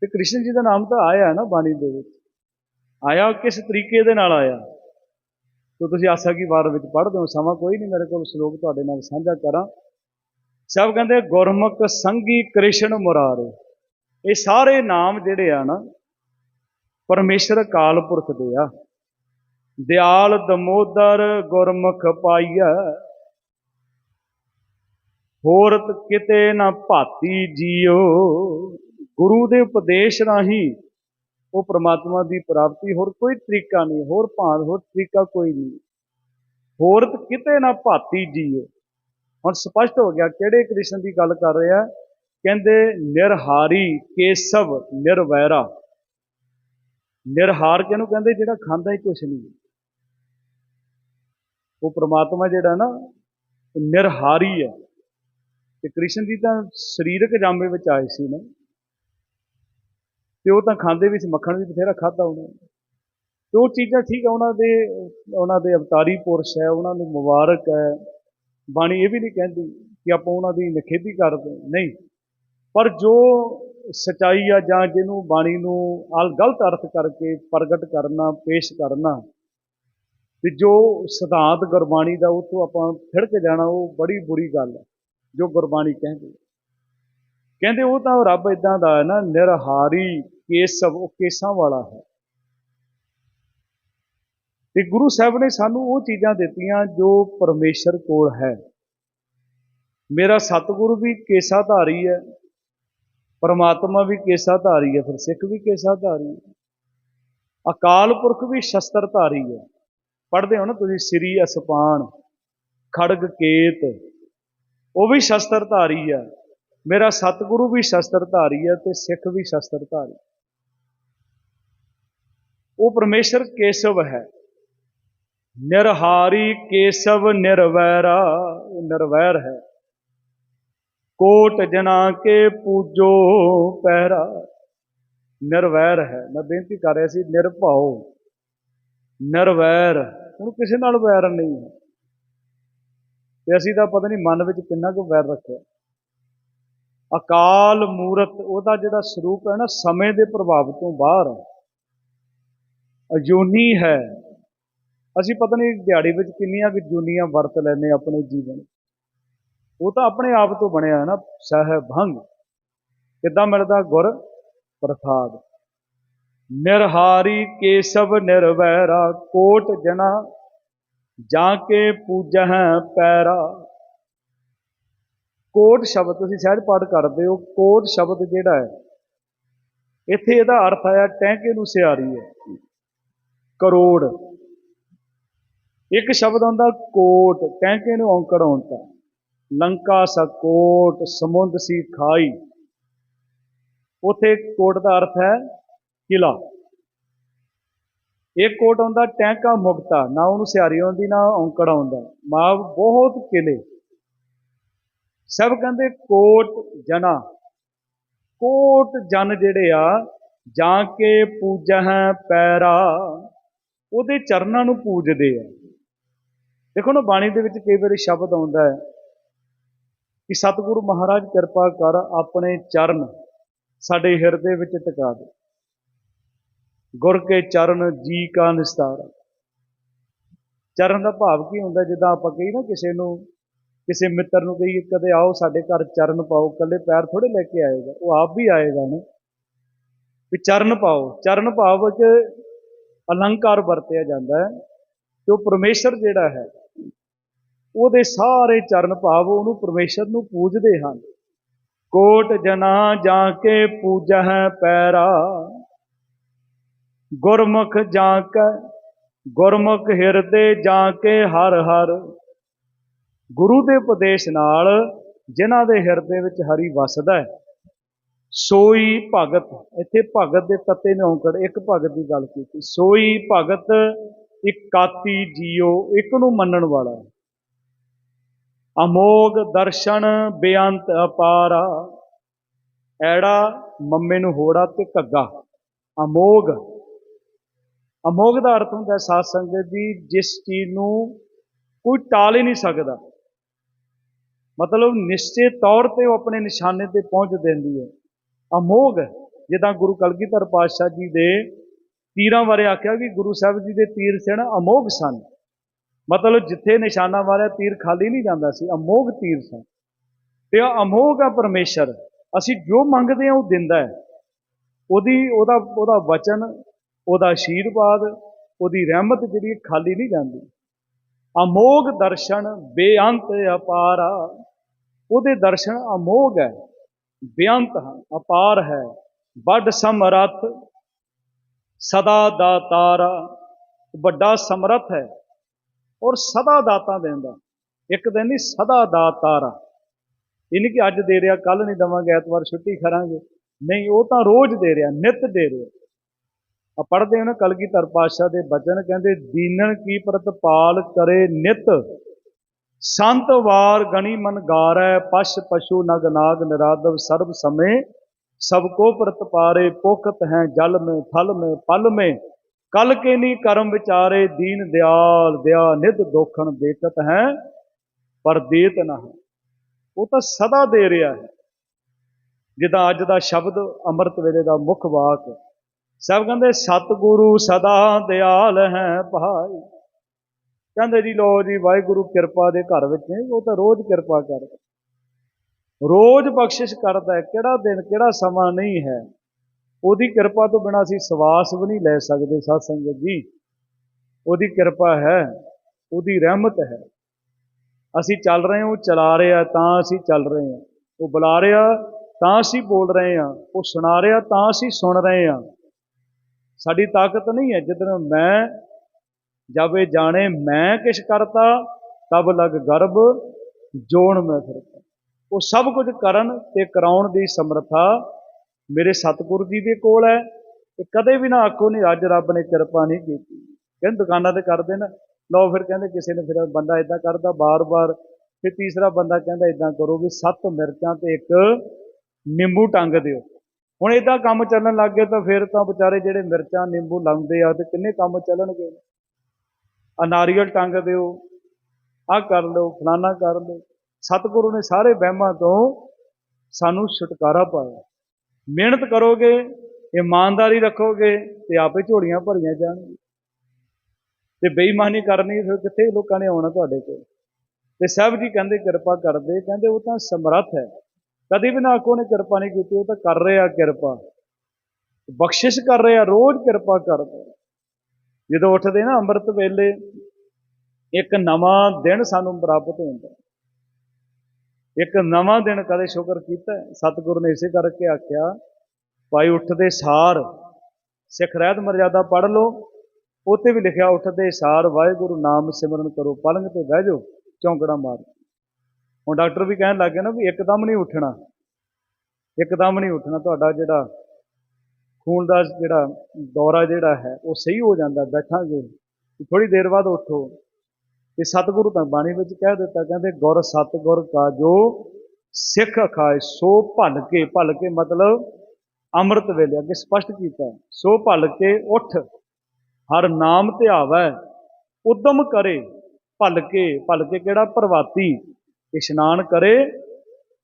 ਤੇ ਕ੍ਰਿਸ਼ਨ ਜੀ ਦਾ ਨਾਮ ਤਾਂ ਆਇਆ ਨਾ ਬਾਣੀ ਦੇ ਵਿੱਚ। ਆਇਆ ਕਿਸ ਤਰੀਕੇ ਦੇ ਨਾਲ ਆਇਆ? ਤੋ ਤੁਸੀਂ ਆਸਾ ਕੀ ਵਾਰ ਵਿੱਚ ਪੜ੍ਹਦੇ ਹੋ? ਸਮਾਂ ਕੋਈ ਨਹੀਂ, ਮੇਰੇ ਕੋਲ ਸ਼ਲੋਕ ਤੁਹਾਡੇ ਨਾਲ ਸਾਂਝਾ ਕਰਾਂ। ਸਭ ਕਹਿੰਦੇ ਗੁਰਮੁਖ ਸੰਗੀ ਕ੍ਰਿਸ਼ਨ ਮੁਰਾਰੇ। ਇਹ ਸਾਰੇ ਨਾਮ ਜਿਹੜੇ ਆ ਨਾ, ਪਰਮੇਸ਼ਰ ਕਾਲ ਪੁਰਖ ਦੇ ਆ। ਦਿਆਲ ਦਮੋਦਰ ਗੁਰਮੁਖ ਪਾਈਆ ਹੋਰਤ ਕਿਤੇ ਨਾ ਭਾਤੀ ਜੀਓ। ਗੁਰੂ ਦੇ ਉਪਦੇਸ਼ ਰਾਹੀਂ ਉਹ ਪ੍ਰਮਾਤਮਾ ਦੀ ਪ੍ਰਾਪਤੀ ਹੋਰ ਕੋਈ ਤਰੀਕਾ ਨਹੀਂ, ਹੋਰ ਭਾਂ ਹੋਰ ਤਰੀਕਾ ਕੋਈ ਨਹੀਂ। ਹੋਰਤ ਕਿਤੇ ਨਾ ਭਾਤੀ ਜੀਓ। ਹੁਣ ਸਪਸ਼ਟ ਹੋ ਗਿਆ ਕਿਹੜੇ ਕ੍ਰਿਸ਼ਨ ਦੀ ਗੱਲ ਕਰ ਰਿਹਾ ਕਹਿੰਦੇ, ਨਿਰਹਾਰੀ ਕੇਸਵ ਨਿਰਵੈਰਾ। ਨਿਰਹਾਰ ਕਿਹਨੂੰ ਕਹਿੰਦੇ? ਜਿਹੜਾ ਖਾਂਦਾ ਹੀ ਕੁਛ ਨਹੀਂ। ਉਹ ਪ੍ਰਮਾਤਮਾ ਜਿਹੜਾ ਨਾ ਨਿਰਹਾਰੀ ਹੈ। ਤੇ ਕ੍ਰਿਸ਼ਨ ਜੀ ਤਾਂ ਸਰੀਰਕ ਜਾਮੇ ਵਿੱਚ ਆਏ ਸੀ ਨਾ। ਤੇ ਉਹ ਤਾਂ ਖਾਂਦੇ ਵੀ ਸੀ ਮੱਖਣ ਵੀ ਬਥੇਰਾ ਖਾਦਾ ਉਹਨਾਂ ਨੇ। ਤੇ ਉਹ ਚੀਜ਼ਾਂ ਠੀਕ ਆ, ਉਹਨਾਂ ਦੇ ਉਹਨਾਂ ਦੇ ਅਵਤਾਰੀ ਪੁਰਸ਼ ਹੈ, ਉਹਨਾਂ ਨੂੰ ਮੁਬਾਰਕ ਹੈ। ਬਾਣੀ ਇਹ ਵੀ ਨਹੀਂ ਕਹਿੰਦੀ ਕਿ ਆਪਾਂ ਉਹਨਾਂ ਦੀ ਨਖੇਦੀ ਕਰਦੇ ਨਹੀਂ। ਪਰ ਜੋ ਸਚਾਈ ਆ ਜਾਂ ਜਿਹਨੂੰ ਬਾਣੀ ਨੂੰ ਅਲ ਗਲਤ ਅਰਥ ਕਰਕੇ ਪ੍ਰਗਟ ਕਰਨਾ, ਪੇਸ਼ ਕਰਨਾ, ਤੇ ਜੋ ਸਿਧਾਂਤ ਗੁਰਬਾਣੀ ਦਾ ਉਹ ਤੋਂ ਆਪਾਂ ਫਿੜ ਕੇ ਜਾਣਾ, ਉਹ ਬੜੀ ਬੁਰੀ ਗੱਲ ਹੈ ਜੋ ਗੁਰਬਾਣੀ ਕਹਿੰਦੀ। ਕਹਿੰਦੇ ਉਹ ਤਾਂ ਰੱਬ ਇਦਾਂ ਦਾ ਹੈ ਨਾ, ਨਿਰਹਾਰੀ ਕੇਸਵ, ਉਹ ਕੇਸਾਂ ਵਾਲਾ ਹੈ। ਤੇ ਗੁਰੂ ਸਾਹਿਬ ਨੇ ਸਾਨੂੰ ਉਹ ਚੀਜ਼ਾਂ ਦਿੱਤੀਆਂ ਜੋ ਪਰਮੇਸ਼ਰ ਕੋਲ ਹੈ। ਮੇਰਾ ਸਤਿਗੁਰੂ ਵੀ ਕੇਸਾ ਧਾਰੀ ਹੈ, ਪਰਮਾਤਮਾ ਵੀ ਕੇਸਾ ਧਾਰੀ ਹੈ, ਫਿਰ ਸਿੱਖ ਵੀ ਕੇਸਾ ਧਾਰੀ ਹੈ। ਅਕਾਲ ਪੁਰਖ ਵੀ ਸ਼ਸਤਰ ਧਾਰੀ ਹੈ। ਪੜ੍ਹਦੇ ਹੋ ਨਾ ਤੁਸੀਂ, ਸ੍ਰੀ ਅਸਪਾਨ, ਖੜਗ ਕੇਤ, ਉਹ ਵੀ ਸ਼ਸਤਰ ਧਾਰੀ ਹੈ। ਮੇਰਾ ਸਤਿਗੁਰੂ ਵੀ ਸ਼ਸਤਰ ਧਾਰੀ ਹੈ ਤੇ ਸਿੱਖ ਵੀ ਸ਼ਸਤਰ ਧਾਰੀ ਉਹ ਪਰਮੇਸ਼ਰ ਕੇਸਵ ਹੈ। ਨਿਰਹਾਰੀ ਕੇਸਵ ਨਿਰਵੈਰਾ ਨਿਰਵੈਰ ਹੈ। ਕੋਟ ਜਨਾ ਕੇ ਪੂਜੋ ਪਹਿਰਾ, ਨਿਰਵੈਰ ਹੈ। ਮੈਂ ਬੇਨਤੀ ਕਰ ਰਿਹਾ ਸੀ, ਨਿਰਭਉ, ਨਿਰਵੈਰ। ਹੁਣ ਕਿਸੇ ਨਾਲ ਵੈਰ ਨਹੀਂ ਹੈ। ਤੇ ਅਸੀਂ ਤਾਂ ਪਤਾ ਨਹੀਂ ਮਨ ਵਿੱਚ ਕਿੰਨਾ ਕੁ ਵੈਰ ਰੱਖਿਆ। ਅਕਾਲ ਮੂਰਤ, ਉਹਦਾ ਜਿਹੜਾ ਸਰੂਪ ਹੈ ਨਾ, ਸਮੇਂ ਦੇ ਪ੍ਰਭਾਵ ਤੋਂ ਬਾਹਰ। ਹੈ ਅਜੂਨੀ ਹੈ। ਅਸੀਂ ਪਤਾ ਨਹੀਂ ਦਿਹਾੜੀ ਵਿੱਚ ਕਿੰਨੀਆਂ ਕਿ ਜੂਨੀਆਂ ਵਰਤ ਲੈਨੇ ਆਪਣੇ ਜੀਵਨ। ਉਹ ਤਾਂ ਆਪਣੇ ਆਪ ਤੋਂ ਬਣਿਆ ਹੈ ਨਾ ਸਹਿ ਭੰਗ ਕਿੱਦਾਂ ਮਿਲਦਾ ਗੁਰ? ਪ੍ਰਸਾਦ। ਨਿਰਹਾਰੀ ਕੇਸਵ ਨਿਰਵੈਰਾ, ਕੋਟ ਜਨਾ ਜਾ ਕੇ ਪੂਜਹਿ ਪੈਰਾ। ਕੋਟ ਸ਼ਬਦ ਤੁਸੀਂ ਸਹਿਜ ਪਾਠ ਕਰਦੇ ਹੋ, ਕੋਟ ਸ਼ਬਦ ਜਿਹੜਾ ਹੈ, ਇੱਥੇ ਇਹਦਾ ਅਰਥ ਆਇਆ ਟੈਂਕੇ ਨੂੰ ਸਿਆਰੀ ਹੈ। ਕਰੋੜ। ਇੱਕ ਸ਼ਬਦ ਹੁੰਦਾ ਕੋਟ ਟੈਂਕੇ ਨੂੰ ਔਂਕੜ ਹੁੰਦਾ ਲੰਕਾ ਸਾ ਕੋਟ, ਸਮੁੰਦ ਸੀ ਖਾਈ। ਉਥੇ ਕੋਟ ਦਾ ਅਰਥ ਹੈ ਕਿਲਾ। ਇੱਕ ਕੋਟ ਹੁੰਦਾ ਟੈਂਕਾ ਮੁਕਤਾ। ਨਾ ਉਹਨੂੰ ਸਿਆਰੀ ਆਉਂਦੀ, ਨਾ ਔਂਕੜ ਆਉਂਦਾ। ਮਾਂ ਬਹੁਤ ਕਿਲੇ। ਸਭ ਕਹਿੰਦੇ ਕੋਟ ਜਨਾ। ਕੋਟ ਜਨ ਜਿਹੜੇ ਆ, ਜਾ ਕੇ ਪੂਜਹਿ ਪੈਰਾ, ਉਹਦੇ ਚਰਨਾਂ ਨੂੰ ਪੂਜਦੇ ਆ। ਦੇਖੋ ਨਾ, ਬਾਣੀ ਦੇ ਵਿੱਚ ਕਈ ਵਾਰੀ ਸ਼ਬਦ ਆਉਂਦਾ ਹੈ ਕਿ ਸਤਿਗੁਰੂ ਮਹਾਰਾਜ ਕਿਰਪਾ ਕਰ ਆਪਣੇ ਚਰਨ ਸਾਡੇ ਹਿਰਦੇ ਵਿੱਚ ਟਿਕਾ ਦੇ। ਗੁਰ ਕੇ ਚਰਨ ਜੀ ਕਾ ਨਿਸਤਾਰਾ। ਚਰਨ ਦਾ ਭਾਵ ਕੀ ਹੁੰਦਾ? ਜਿੱਦਾਂ ਆਪਾਂ ਕਹੀ ਨਾ ਕਿਸੇ ਨੂੰ, ਕਿਸੇ ਮਿੱਤਰ ਨੂੰ ਕਹੀਏ, ਕਦੇ ਆਓ ਸਾਡੇ ਘਰ ਚਰਨ ਪਾਓ ਕੱਲੇ ਪੈਰ ਥੋੜੇ ਲੈ ਕੇ ਆਏਗਾ, ਉਹ ਆਪ ਵੀ ਆਏਗਾ ਨਾ। ਵੀ ਚਰਨ ਪਾਓ। ਚਰਨ ਭਾਵ ਵਿੱਚ ਅਲੰਕਾਰ ਵਰਤਿਆ ਜਾਂਦਾ ਹੈ ਤੇ ਉਹ ਪਰਮੇਸ਼ਰ ਜਿਹੜਾ ਹੈ ਉਹਦੇ ਸਾਰੇ ਚਰਨ ਭਾਵ ਉਹਨੂੰ ਪਰਮੇਸ਼ਰ ਨੂੰ ਪੂਜਦੇ ਹਨ। ਕੋਟ ਜਨਾ ਜਾ ਕੇ ਪੂਜਾ ਹੈ ਪੈਰਾ, ਗੁਰਮੁਖ ਜਾ ਕੇ, ਗੁਰਮੁਖ ਹਿਰਦੇ ਜਾ ਕੇ ਹਰ ਹਰ। ਗੁਰੂ ਦੇ ਉਪਦੇਸ਼ ਨਾਲ ਜਿਨ੍ਹਾਂ ਦੇ ਹਿਰਦੇ ਵਿੱਚ ਹਰੀ ਵਸਦਾ ਹੈ, ਸੋਈ ਭਗਤ, ਇੱਥੇ ਭਗਤ ਦੇ ਤੱਤੇ ਨੇ ਔਂਕੜ, ਇੱਕ ਭਗਤ ਦੀ ਗੱਲ ਕੀਤੀ, ਸੋਈ ਭਗਤ ਇਕਾਤੀ ਜੀਓ, ਇੱਕ ਨੂੰ ਮੰਨਣ ਵਾਲਾ ਅਮੋਗ ਦਰਸ਼ਨ ਬੇਅੰਤ ਅਪਾਰਾ। ਐੜਾ ਮੰਮੇ ਨੂੰ ਹੋੜਾ ਤੇ ਘੱਗਾ। ਅਮੋਗ। ਅਮੋਗ ਦਾ ਅਰਥ ਹੁੰਦਾ ਸਾਧ ਸੰਗਤ ਦੀ ਜਿਸ ਚੀਜ਼ ਨੂੰ ਕੋਈ ਟਾਲ ਹੀ ਨਹੀਂ ਸਕਦਾ। ਮਤਲਬ ਨਿਸ਼ਚੇ ਤੌਰ ਤੇ ਉਹ ਆਪਣੇ ਨਿਸ਼ਾਨੇ ਤੇ ਪਹੁੰਚ ਦਿੰਦੀ ਹੈ। ਅਮੋਗ, ਜਿੱਦਾਂ ਗੁਰੂ ਕਲਗੀਧਰ ਪਾਤਸ਼ਾਹ ਜੀ ਦੇ ਤੀਰਾਂ ਬਾਰੇ ਆਖਿਆ ਵੀ ਗੁਰੂ ਸਾਹਿਬ ਜੀ ਦੇ ਤੀਰ ਸਨ, ਅਮੋਗ ਸਨ। ਮਤਲਬ ਜਿੱਥੇ ਨਿਸ਼ਾਨਾ ਮਾਰਿਆ ਤੀਰ ਖਾਲੀ ਨਹੀਂ ਜਾਂਦਾ ਸੀ ਅਮੋਗ ਤੀਰ ਸਨ ਤੇ ਉਹ ਅਮੋਗ ਆ ਪਰਮੇਸ਼ਰ, ਅਸੀਂ ਜੋ ਮੰਗਦੇ ਹਾਂ ਉਹ ਦਿੰਦਾ ਹੈ। ਉਹਦੀ, ਉਹਦਾ ਉਹਦਾ ਵਚਨ, ਉਹਦਾ ਆਸ਼ੀਰਵਾਦ ਉਹਦੀ ਰਹਿਮਤ ਜਿਹੜੀ ਖਾਲੀ ਨਹੀਂ ਜਾਂਦੀ। ਅਮੋਗ ਦਰਸ਼ਨ ਬੇਅੰਤ ਅਪਾਰਾ। ਉਹਦੇ ਦਰਸ਼ਨ ਅਮੋਗ ਹੈ, ਬੇਅੰਤ ਹਨ, ਅਪਾਰ ਹੈ। ਵੱਡ ਸਮਰੱਥ, ਸਦਾ ਦਾਤਾਰਾ ਵੱਡਾ ਸਮਰੱਥ ਹੈ। ਔਰ ਸਦਾ ਦਾਤਾਂ ਦਿੰਦਾ। ਇੱਕ ਦਿਨ ਨਹੀਂ ਸਦਾ ਦਾਤਾਰ ਇਹਨੇ ਕਿ ਅੱਜ ਦੇ ਰਿਹਾ ਕੱਲ ਨਹੀਂ ਦਵਾਂਗੇ, ਐਤਵਾਰ ਛੁੱਟੀ ਕਰਾਂਗੇ। ਨਹੀਂ, ਉਹ ਤਾਂ ਰੋਜ਼ ਦੇ ਰਿਹਾ, ਨਿਤ ਦੇ ਰਿਹਾ। ਆ ਪੜਦੇ ਹਾਂ ਕਲਗੀਧਰ ਪਾਤਸ਼ਾਹ ਦੇ ਬਚਨ ਕਹਿੰਦੇ, ਦੀਨਨ ਕੀ ਪ੍ਰਤਪਾਲ ਕਰੇ ਨਿਤ। ਸੰਤ ਵਾਰ ਗਣੀ ਮਨ ਗਾਰੈ, ਪਸ਼ ਪਸ਼ੂ ਨਗ ਨਾਗ ਨਿਰਾਦਵ ਸਰਬ ਸਮੇ। ਸਭ ਕੋ ਪ੍ਰਤਪਾਰੇ ਪੋਖਤ ਹੈ ਜਲ ਮੇ ਥਲ ਮੇ, ਪਲ ਮੇ। ਕਲ ਕੇ ਨਹੀਂ ਕਰਮ ਵਿਚਾਰੇ ਦੀਨ ਦਿਆਲ, ਦਿਆ ਨਿਧ ਦੋਖਣ ਦੇਖਤ ਹੈ, ਪਰ ਦੇਤ ਨਾ ਹੈ। ਉਹ ਤਾਂ ਸਦਾ ਦੇ ਰਿਹਾ ਹੈ। ਜਿੱਦਾਂ ਅੱਜ ਦਾ ਸ਼ਬਦ ਅੰਮ੍ਰਿਤ ਵੇਲੇ ਦਾ ਮੁੱਖ ਵਾਕ ਸਭ ਕਹਿੰਦੇ, ਸਤਿਗੁਰੂ ਸਦਾ ਦਿਆਲ ਹੈ ਭਾਈ। ਕਹਿੰਦੇ ਜੀ ਲੋ ਜੀ, ਵਾਹਿਗੁਰੂ ਕਿਰਪਾ ਦੇ ਘਰ ਵਿੱਚ ਉਹ ਤਾਂ ਰੋਜ਼ ਕਿਰਪਾ ਕਰਦਾ ਰੋਜ਼ ਬਖਸ਼ਿਸ਼ ਕਰਦਾ ਕਿਹੜਾ ਦਿਨ, ਕਿਹੜਾ ਸਮਾਂ ਨਹੀਂ ਹੈ। ਉਹਦੀ ਕਿਰਪਾ ਤੋਂ ਬਿਨਾਂ ਅਸੀਂ ਸਵਾਸ ਵੀ ਨਹੀਂ ਲੈ ਸਕਦੇ ਸਾਧ ਸੰਗਤ ਜੀ। ਉਹਦੀ ਕਿਰਪਾ ਹੈ, ਉਹਦੀ ਰਹਿਮਤ ਹੈ। ਅਸੀਂ ਚੱਲ ਰਹੇ ਹਾਂ, ਉਹ ਚਲਾ ਰਿਹਾ, ਤਾਂ ਅਸੀਂ ਚੱਲ ਰਹੇ ਹਾਂ। ਉਹ ਬੁਲਾ ਰਿਹਾ, ਤਾਂ ਅਸੀਂ ਬੋਲ ਰਹੇ ਹਾਂ। ਉਹ ਸੁਣਾ ਰਿਹਾ, ਤਾਂ ਅਸੀਂ ਸੁਣ ਰਹੇ ਹਾਂ। ਸਾਡੀ ਤਾਕਤ ਨਹੀਂ ਹੈ ਜਦੋਂ ਮੈਂ ਜਬ ਇਹ ਜਾਣੇ, ਮੈਂ ਕਿਛ ਕਰਤਾ, ਤਬ ਲਗ ਗਰਭ ਜੋਣ ਮੈਂ ਫਿਰਤਾ। ਉਹ ਸਭ ਕੁਝ ਕਰਨ ਤੇ ਕਰਾਉਣ ਦੀ ਸਮਰੱਥਾ ਮੇਰੇ ਸਤਿਗੁਰੂ ਜੀ ਦੇ ਕੋਲ ਹੈ ਤੇ ਕਦੇ ਵੀ ਨਾ ਆਖੋ ਨਹੀਂ ਅੱਜ ਰੱਬ ਨੇ ਕਿਰਪਾ ਨਹੀਂ ਕੀਤੀ। ਕਹਿੰਦੇ ਦੁਕਾਨਾਂ ਤੇ ਕਰਦੇ ਨਾ, ਲਓ ਫਿਰ ਕਹਿੰਦੇ ਕਿਸੇ ਨੇ ਫਿਰ ਬੰਦਾ ਇਦਾਂ ਕਰਦਾ ਬਾਰ-ਬਾਰ, ਫਿਰ ਤੀਸਰਾ ਬੰਦਾ ਕਹਿੰਦਾ ਇਦਾਂ ਕਰੋ ਵੀ ਸੱਤ ਮਿਰਚਾਂ ਤੇ ਇੱਕ ਨਿੰਬੂ ਟੰਗ ਦਿਓ। ਹੁਣ ਇਦਾਂ ਕੰਮ ਚੱਲਣ ਲੱਗ ਗਏ ਤਾਂ ਫਿਰ ਤਾਂ ਵਿਚਾਰੇ ਜਿਹੜੇ ਮਿਰਚਾਂ, ਨਿੰਬੂ ਲਾਉਂਦੇ ਆ ਤੇ ਕਿੰਨੇ ਕੰਮ ਚੱਲਣਗੇ? ਆ ਨਾਰੀਅਲ ਟੰਗ ਦਿਓ ਆ ਕਰ ਲਓ, ਫਲਾਨਾ ਕਰ ਲਓ। ਸਤਿਗੁਰੂ ਨੇ ਸਾਰੇ ਵਹਿਮਾਂ ਤੋਂ ਸਾਨੂੰ ਛੁਟਕਾਰਾ ਪਾਇਆ। ਮਿਹਨਤ ਕਰੋਗੇ, ਇਮਾਨਦਾਰੀ ਰੱਖੋਗੇ ਤੇ ਆਪੇ ਝੋਲੀਆਂ ਭਰੀਆਂ ਜਾਣਗੀਆਂ। ਤੇ ਬੇਈਮਾਨੀ ਕਰਨੀ ਫਿਰ ਕਿੱਥੇ ਲੋਕਾਂ ਨੇ ਆਉਣਾ ਤੁਹਾਡੇ ਕੋਲ? ਤੇ ਸਭ ਜੀ ਕਹਿੰਦੇ ਕਿਰਪਾ ਕਰਦੇ, ਕਹਿੰਦੇ ਉਹ ਤਾਂ ਸਮਰੱਥ ਹੈ। ਕਦੀ ਵੀ ਨਾ ਆਖੋ ਨੇ ਕਿਰਪਾ ਨਹੀਂ ਕੀਤੀ, ਉਹ ਤਾਂ ਕਰ ਰਿਹਾ ਕਿਰਪਾ। ਬਖਸ਼ਿਸ਼ ਕਰ ਰਿਹਾ, ਰੋਜ਼ ਕਿਰਪਾ ਕਰਦਾ। ਜਦੋਂ ਉੱਠਦੇ ਨਾ ਅੰਮ੍ਰਿਤ ਵੇਲੇ, ਇੱਕ ਨਵਾਂ ਦਿਨ ਸਾਨੂੰ ਪ੍ਰਾਪਤ ਹੁੰਦਾ। ਇੱਕ ਨਵਾਂ ਦਿਨ ਕਦੇ ਸ਼ੁਕਰ ਕੀਤਾ? ਸਤਿਗੁਰੂ ਨੇ ਇਸੇ ਕਰਕੇ ਆਖਿਆ, ਭਾਈ ਉੱਠਦੇ ਸਾਰ ਸਿੱਖ ਰਹਿਤ ਮਰਜ਼ਾਦਾ ਪੜ੍ਹ ਲਓ। ਉੱਤੇ ਵੀ ਲਿਖਿਆ, ਉੱਠਦੇ ਸਾਰ ਵਾਹਿਗੁਰੂ ਨਾਮ ਸਿਮਰਨ ਕਰੋ ਪਲੰਗ ਤੇ ਬਹਿ ਜਾਓ, ਚੌਂਕੜਾ ਮਾਰ। ਹੁਣ ਡਾਕਟਰ ਵੀ ਕਹਿਣ ਲੱਗੇ ਨਾ ਵੀ ਇੱਕਦਮ ਨਹੀਂ ਉੱਠਣਾ। ਇੱਕਦਮ ਨਹੀਂ ਉੱਠਣਾ। ਤੁਹਾਡਾ ਜਿਹੜਾ ਖੂਨ ਦਾ ਜਿਹੜਾ ਦੌਰਾ ਜਿਹੜਾ ਹੈ, ਉਹ ਸਹੀ ਹੋ ਜਾਂਦਾ। ਬੈਠਾਂਗੇ। ਥੋੜੀ ਦੇਰ ਬਾਅਦ ਉੱਠੋ। ਤੇ ਸਤਿਗੁਰੂ ਤਾਂ ਬਾਣੀ ਵਿੱਚ ਕਹਿ ਦਿੱਤਾ, ਕਹਿੰਦੇ ਗੁਰ ਸਤਿਗੁਰ ਕਾ ਜੋ ਸਿੱਖ ਖਾਏ, ਸੋ ਭਲ ਕੇ ਭਲ ਕੇ ਮਤਲਬ ਅੰਮ੍ਰਿਤ ਵੇਲੇ, ਅੱਗੇ ਸਪਸ਼ਟ ਕੀਤਾ ਸੋ ਭਲ ਕੇ ਉੱਠ, ਹਰ ਨਾਮ ਧਿਆਵੈ ਉਦਮ ਕਰੇ, ਭਲ ਕੇ ਭਲ ਕੇ ਕਿਹੜਾ ਪ੍ਰਵਾਤੀ ਇਸ਼ਨਾਨ ਕਰੇ,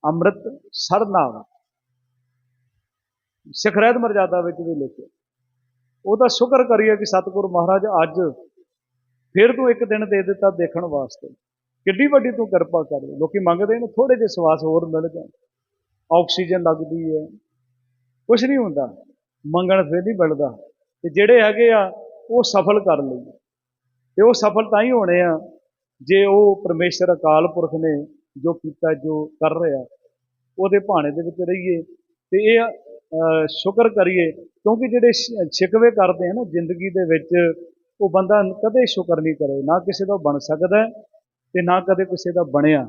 ਅੰਮ੍ਰਿਤ ਸਰਨਾਵ। ਨਾਮ ਰਹਿਤ ਮਰਜ਼ਾਦਾ ਵਿੱਚ ਵੀ ਲਿਖਿਆ। ਉਹਦਾ ਸ਼ੁਕਰ ਕਰੀਏ ਕਿ ਸਤਿਗੁਰੂ ਮਹਾਰਾਜ ਅੱਜ ਫਿਰ ਤੂੰ ਇੱਕ ਦਿਨ ਦੇ ਦਿੱਤਾ ਦੇਖਣ ਵਾਸਤੇ। ਕਿੱਡੀ ਵੱਡੀ ਤੂੰ ਕਿਰਪਾ ਕਰ ਲੋਕੀ ਮੰਗਦੇ ਨੇ ਥੋੜੇ ਜਿਹੇ ਸਵਾਸ ਹੋਰ ਮਿਲ ਜਾਣ। ਆਕਸੀਜਨ ਲੱਗਦੀ ਹੈ। ਕੁਝ ਨਹੀਂ ਹੁੰਦਾ। ਮੰਗਣ ਫਿਰ ਨਹੀਂ ਮਿਲਦਾ। ਤੇ ਜਿਹੜੇ ਹੈਗੇ ਆ, ਉਹ ਸਫਲ ਕਰ ਲਈਏ ਤੇ ਉਹ ਸਫਲ ਤਾਂ ਹੀ ਹੋਣੇ ਆ, ਜੇ ਉਹ ਪਰਮੇਸ਼ਰ ਅਕਾਲ ਪੁਰਖ ਨੇ ਜੋ ਕੀਤਾ, ਜੋ ਕਰ ਰਿਹਾ। ਉਹਦੇ ਭਾਣੇ ਦੇ ਵਿੱਚ ਰਹੀਏ ਤੇ ਇਹ ਸ਼ੁਕਰ ਕਰੀਏ। ਕਿਉਂਕਿ ਜਿਹੜੇ ਸ਼ਿਕਵੇ ਕਰਦੇ ਆ ਨਾ, ਜ਼ਿੰਦਗੀ ਦੇ ਵਿੱਚ ਉਹ ਬੰਦਾ ਕਦੇ ਸ਼ੁਕਰ ਨਹੀਂ ਕਰੇ, ਨਾ ਕਿਸੇ ਦਾ ਬਣ ਸਕਦਾ ਤੇ ਨਾ ਕਦੇ ਕਿਸੇ ਦਾ ਬਣਿਆ।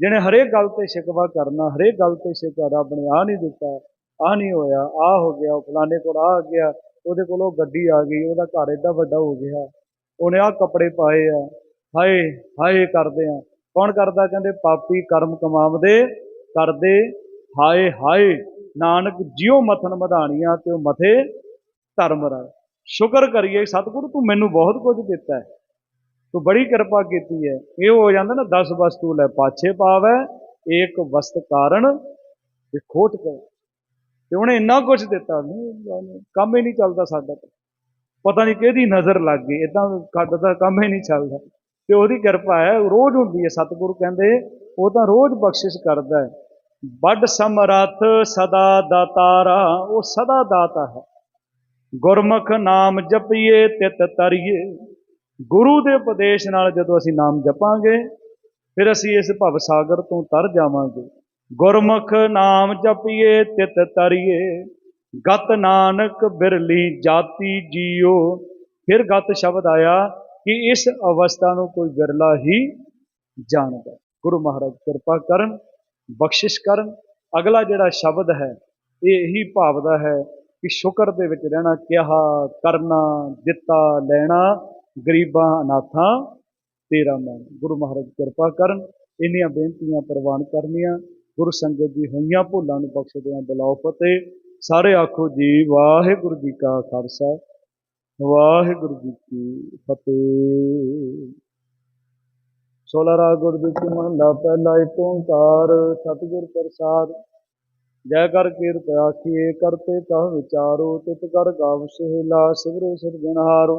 ਜਿਹਨੇ ਹਰੇਕ ਗੱਲ ਤੇ ਸ਼ਿਕਵਾ ਕਰਨਾ, ਹਰੇਕ ਗੱਲ ਤੇ ਸ਼ਿਕਵਾ ਰੱਬ ਨੇ ਆ ਨਹੀਂ ਦਿੱਤਾ ਆ ਨਹੀਂ ਹੋਇਆ ਆ ਹੋ ਗਿਆ, ਉਹ ਫਲਾਣੇ ਕੋਲ ਆ ਗਿਆ, ਉਹਦੇ ਕੋਲ ਉਹ ਗੱਡੀ ਆ ਗਈ, ਉਹਦਾ ਘਰ ਏਡਾ ਵੱਡਾ ਹੋ ਗਿਆ, ਉਹਨੇ ਆ ਕੱਪੜੇ ਪਾਏ ਆ, ਹਾਏ ਹਾਏ ਕਰਦੇ ਆ। ਕੌਣ ਕਰਦਾ? ਕਹਿੰਦੇ, ਪਾਪੀ ਕਰਮ ਕਮਾਵਦੇ ਕਰਦੇ, ਹਾਏ ਹਾਏ, ਨਾਨਕ ਜਿਉ ਮਥਨ ਮਧਾਣੀਆਂ ਤੇ ਉਹ ਮਥੇ ਧਰਮ ਰਾ ਸ਼ੁਕਰ ਕਰੀਏ, ਸਤਿਗੁਰੂ ਤੂੰ ਮੈਨੂੰ ਬਹੁਤ ਕੁਝ ਦਿੱਤਾ ਹੈ। ਤੂੰ ਬੜੀ ਕਿਰਪਾ ਕੀਤੀ ਹੈ। ਇਹ ਹੋ ਜਾਂਦਾ ਨਾ 10 ਵਸਤੂ ਲੈ ਪਾਛੇ ਪਾਵੈ ਇੱਕ ਵਸਤ ਕਾਰਨ ਤੇ ਖੋਟ ਕਰ ਤੇ ਉਹਨੇ ਇੰਨਾ ਕੁਝ ਦਿੱਤਾ, ਨਹੀਂ ਕੰਮ ਹੀ ਨਹੀਂ ਚੱਲਦਾ ਸਾਡਾ ਪਤਾ ਨਹੀਂ ਕਿਹਦੀ ਨਜ਼ਰ ਲੱਗ ਗਈ ਇਦਾਂ ਕੱਢਦਾ ਕੰਮ ਹੀ ਨਹੀਂ ਚੱਲਦਾ। ਤੇ ਉਹਦੀ ਕਿਰਪਾ ਹੈ ਰੋਜ਼ ਹੁੰਦੀ ਹੈ, ਸਤਿਗੁਰੂ ਕਹਿੰਦੇ, ਉਹ ਤਾਂ ਰੋਜ਼ ਬਖਸ਼ਿਸ਼ ਕਰਦਾ ਹੈ। ਵੱਡ ਸਮਰੱਥ ਸਦਾ ਦਾਤਾਰਾ ਉਹ ਸਦਾ ਦਾਤਾ ਹੈ। ਗੁਰਮੁਖ ਨਾਮ ਜਪੀਏ, ਤਿਤ ਤਰੀਏ ਗੁਰੂ ਦੇ ਉਪਦੇਸ਼ ਨਾਲ ਜਦੋਂ ਅਸੀਂ ਨਾਮ ਜਪਾਂਗੇ, ਫਿਰ ਅਸੀਂ ਇਸ ਭਵ ਸਾਗਰ ਤੋਂ ਤਰ ਜਾਵਾਂਗੇ। ਗੁਰਮੁਖ ਨਾਮ ਜਪੀਏ, ਤਿਤ ਤਰੀਏ ਗਤ ਨਾਨਕ ਬਿਰਲੀ ਜਾਤੀ ਜੀਓ। ਫਿਰ ਗਤ ਸ਼ਬਦ ਆਇਆ ਕਿ ਇਸ ਅਵਸਥਾ ਨੂੰ ਕੋਈ ਵਿਰਲਾ ਹੀ ਜਾਣਦਾ। ਗੁਰੂ ਮਹਾਰਾਜ ਕਿਰਪਾ ਕਰਨ, ਬਖਸ਼ਿਸ਼ ਕਰਨ। ਅਗਲਾ ਜਿਹੜਾ ਸ਼ਬਦ ਹੈ, ਇਹ ਇਹੀ ਭਾਵਦਾ ਹੈ ਕਿ ਸ਼ੁਕਰ ਦੇ ਵਿੱਚ ਰਹਿਣਾ, ਕਿਹਾ, ਕਰਨਾ, ਦਿੱਤਾ, ਲੈਣਾ, ਗਰੀਬਾਂ, ਅਨਾਥਾਂ, ਤੇਰਾ ਮੈਂ ਗੁਰੂ ਮਹਾਰਾਜ ਕਿਰਪਾ ਕਰਨ, ਇੰਨੀਆਂ ਬੇਨਤੀਆਂ ਪ੍ਰਵਾਨ ਕਰਨੀਆਂ, ਗੁਰੂ ਸੰਗਤ ਜੀ ਹੋਈਆਂ ਭੁੱਲਾਂ ਨੂੰ ਬਖਸ਼ਦਿਆਂ ਬਲਾਉ ਫਤਿਹ। ਸਾਰੇ ਆਖੋ ਜੀ, ਵਾਹਿਗੁਰੂ ਜੀ ਕਾ ਖਾਲਸਾ, ਵਾਹਿਗੁਰੂ ਜੀ ਕੀ ਫਤਿਹ। ਸੋਲਾ ਰਾਗ ਗੁਰ ਮਹਲਾ, ਪਹਿਲਾ ਓੰਕਾਰ, ਸਤਿਗੁਰ ਪ੍ਰਸਾਦ। ਜੈ ਕਰ ਕੀਰਤ ਆਖੀਏ ਕਰਤੇ ਕਹ ਵਿਚਾਰੋ ਤਿਤ ਕਰ ਗਾਵ ਸਹਿਲਾ ਸਿਵਰੇ ਸਿਰਜਣਹਾਰੋ